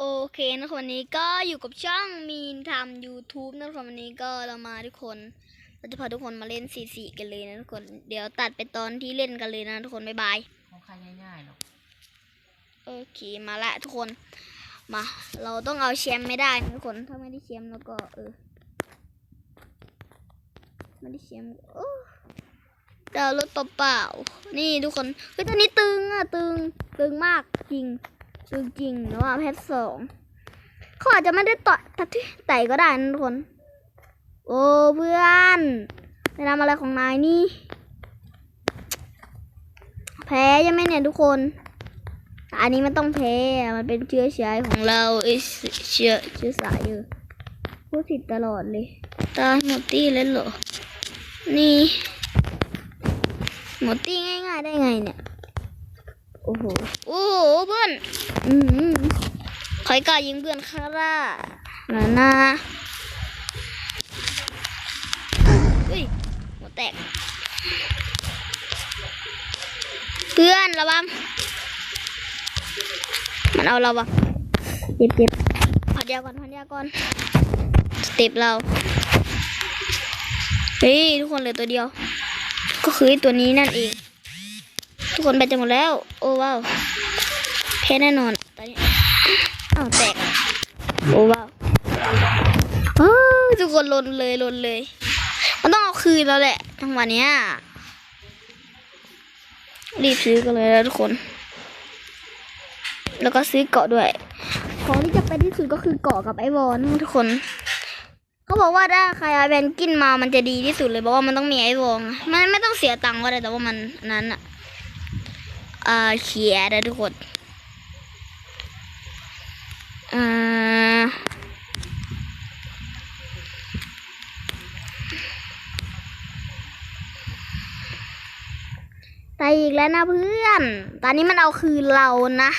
โอเคนะครับวันนี้ก็อยู่กับช่องมีนทำ YouTube นะครับวันนี้ก็เรามาทุกคนเราจะพาทุกคนมาเล่นสีสีกันเลยนะทุกคน เดี๋ยวตัดไปตอนที่เล่นกันเลยนะทุกคนบ๊ายบายของใครง่ายๆหรอกโอเคมาละทุกคน มา เราต้องเอาแชมป์ไม่ได้นะทุกคนถ้าไม่ได้แชมป์แล้วก็เออไม่ได้แชมป์โอ้ดาวรถเปล่าๆนี่ทุกคนเฮ้ยตอนนี้ตึงอะตึงตึงมากจริงตึง จริงนะว่าแพทสองเขาอาจจะไม่ได้ต่อยตัดที่ไต่ก็ได้นะทุกคน โอ้เพื่อนไปทำอะไรของนายนี่ แพ้ยังไหมเนี่ยทุกคน อันนี้มันต้องแพ้ มันเป็นเชื้อชายของเราเอยเชื้อเชื้อสายเออพูดผิดตลอดเลย ตายหมดตี้เลยเหรอ นี่ หมดตี้ง่ายๆได้ไงเนี่ย อ้โห โอ้โหเพื่อน อืมคอยกล้ายิงเพื่อนข้าร่านะนะอุ้ยหัวแตก เพื่อนระวังมันเอาเราวะเจ็บเจ็บพันยาก่อนพันยาก่อน สเต็ปเรา เฮ้ย ทุกคนเหลือตัวเดียว ก็คือไอ้ตัวนี้นั่นเอง ทุกคนไปจะหมดแล้ว โอ้ว้าวแพ้แน่นอนตอนนี้อ้าวแตกโอ้ว้าวอ้าวทุกคนลนเลยลนเลย มันต้องเอาคืนแล้วแหละจังหวะเนี้ยรีบซื้อกันเลยแล้วทุกคน แล้วก็ซื้อเกาะด้วย ของที่จะไปที่สุดก็คือเกาะกับไอวอนทุกคน เขาบอกว่าถ้าใครเอาแบนกินมามันจะดีที่สุดเลยเพราะว่ามันต้องมีไอวองมันไม่ต้องเสียตังค์ก็ได้แต่ว่ามันนั้นอะ อ่าเขียนะทุกคนอ่าตายอีกแล้วนะเพื่อน ตอนนี้มันเอาคืนเรานะ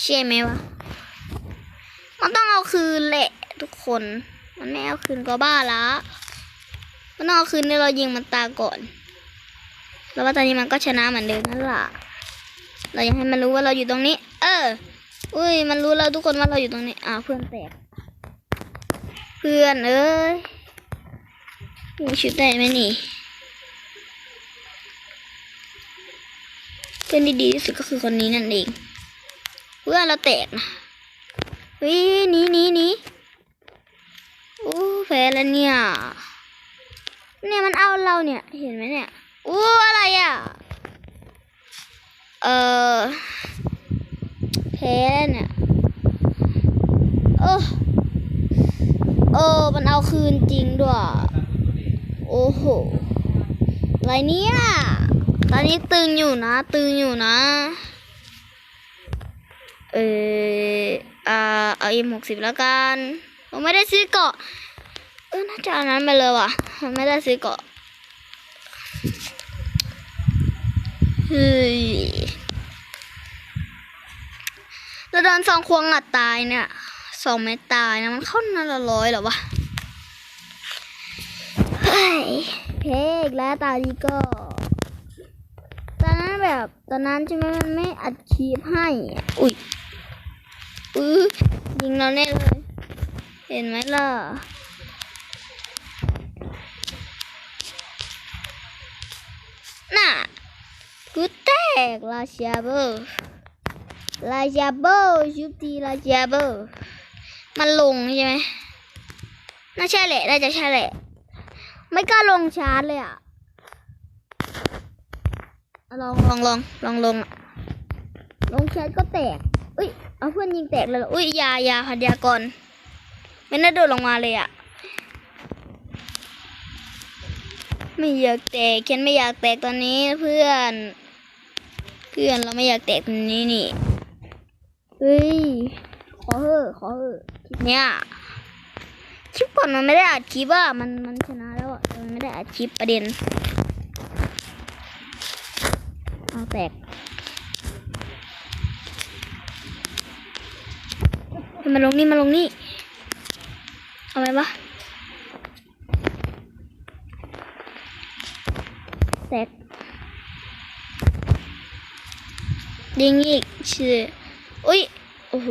ใช่ไหมวะ มันต้องเอาคืนแหละทุกคน มันไม่เอาคืนก็บ้าละมันต้องเอาคืนเนี่ยเรายิงมันตาก่อน แล้วว่าตอนนี้มันก็ชนะเหมือนเดิมนั่นแหละเราอยากให้มันรู้ว่าเราอยู่ตรงนี้ เออ อุ้ย มันรู้แล้วทุกคนว่าเราอยู่ตรงนี้ อ้าวเพื่อนแตก เพื่อนเอ้ยมีชุดได้ไหมนี่ เพื่อนที่ดีที่สุดก็คือคนนี้นั่นเอง เพื่อนเราแตกนะเฮ้ยหนีหนีหนีโอ้แพ้แล้วเนี่ย เนี่ยมันเอาเราเนี่ย เห็นไหมเนี่ย อ้อะไรอะ เออแพ้แล้วเนี่ยโอ้เออ มันเอาคืนจริงด้วย โอ้โห อะไรเนี่ย ตอนนี้ตึงอยู่นะ ตึงอยู่นะ เอออ่าเอาอีหกสิบแล้วกันผมไม่ได้ซื้อเกาะ เออ น่าจะเอานั้นไปเลยว่ะผมไม่ได้ซื้อเกาะ เฮ้ยแล้วโดนสองควงอัดตายเนี่ยสองเม็ดตายนะมันเข้านัดละร้อยหรอวะเฮ้ยเพกแล้วตาดีก็ ตอนนั้นแบบตอนนั้นใช่ไหมมันไม่อัดคลิปให้อุ้ยอื้อยิงเราแน่เลย เห็นไหมล่ะน่ะ กลาชาเบอร์ลาชาเบอร์ชุบทีลาชาเบอร์มันลงใช่ไหมน่าใช่แหละน่าจะใช่แหละ ไม่กล้าลงชาร์จเลยอะลองลองลองลองลงอะลงแชทก็แตกอุ้ยเอาเพื่อนยิงแตกเลยหรออุ้ยยายาพันยากรไม่น่าโดดลงมาเลยอะไม่อยากแตกฉันไม่อยากแตกตอนนี้เพื่อน พื่อนเราไม่อยากแตกตอนนี้นี่ เฮ้ย ขอเถอะขอเถอะคลิปเนี้ยคลิปก่อนมันไม่ได้อัดคลิปอะมันมันชนะแล้วอะมันไม่ได้อัดคลิปประเด็นเอาแตกมาลงนี่มาลงนี่ เอาไหมวะแตก ยิงอีกชื่ออุ้ย โอ้โห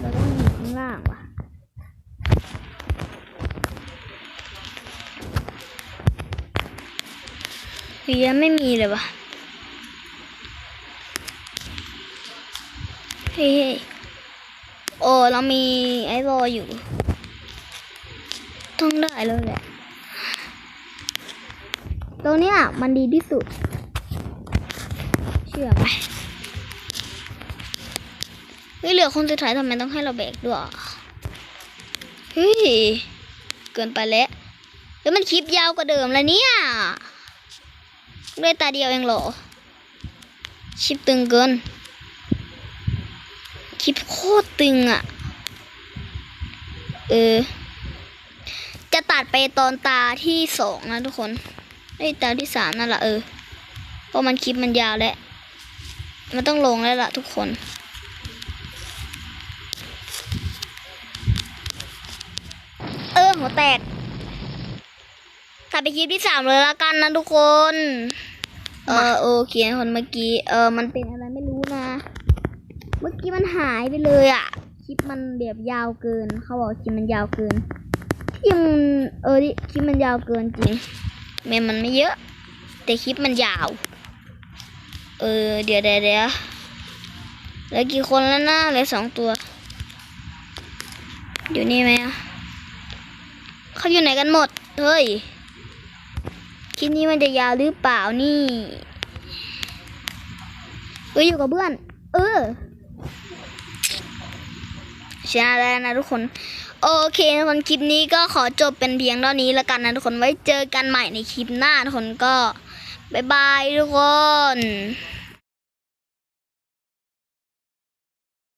เราต้องอยู่ข้างล่างว่ะเฮียไม่มีเลยวะเฮ้ยโอ้ เรามีไอ้รออยู่ ต้องได้แล้วแหละ ตรงเนี้ยมันดีที่สุด เชื่อไหมเฮ้ยเหลือคนสุดท้ายทำไมต้องให้เราแบกด้วยเฮ้ยเกินไปแล้วแล้วมันคลิปยาวกว่าเดิมแล้วเนี่ยด้วยตาเดียวเองเหรอชิปตึงเกินคลิปโคตรตึงอะ่ะ เออ จะตัดไปตอนตาที่สองนะทุกคน ไอ้ยตาที่สามนั่นแหละเออ เพราะมันคลิปมันยาวแล้ว มันต้องลงแล้วล่ะทุกคน เออหัวแตกตัดไปคลิปที่สามเลยละกันนะทุกคน เออโอเคคนเมื่อกี้ เออมันเป็นอะไรไม่รู้นะ เมื่อกี้มันหายไปเลยอะคลิปมันแบบยาวเกิน เขาบอกคลิปมันยาวเกินคลิปมันเออที่คลิปมันยาวเกินจริง เมมมันไม่เยอะ แต่คลิปมันยาว เออ เดี๋ยวเดี๋ยวเดี๋ยวเหลือกี่คนแล้วนะเหลือสองตัว อยู่นี่ไหมอะเขาอยู่ไหนกันหมด เฮ้ย คลิปนี้มันจะยาวหรือเปล่านี่เอออยู่กับเพื่อน เออ ชนะแล้วนะทุกคน โอเคทุกคนคลิปนี้ก็ขอจบเป็นเพียงเท่านี้แล้วกันนะทุกคนไว้เจอกันใหม่ในคลิปหน้าทุกคนก็บ๊ายบายทุกคน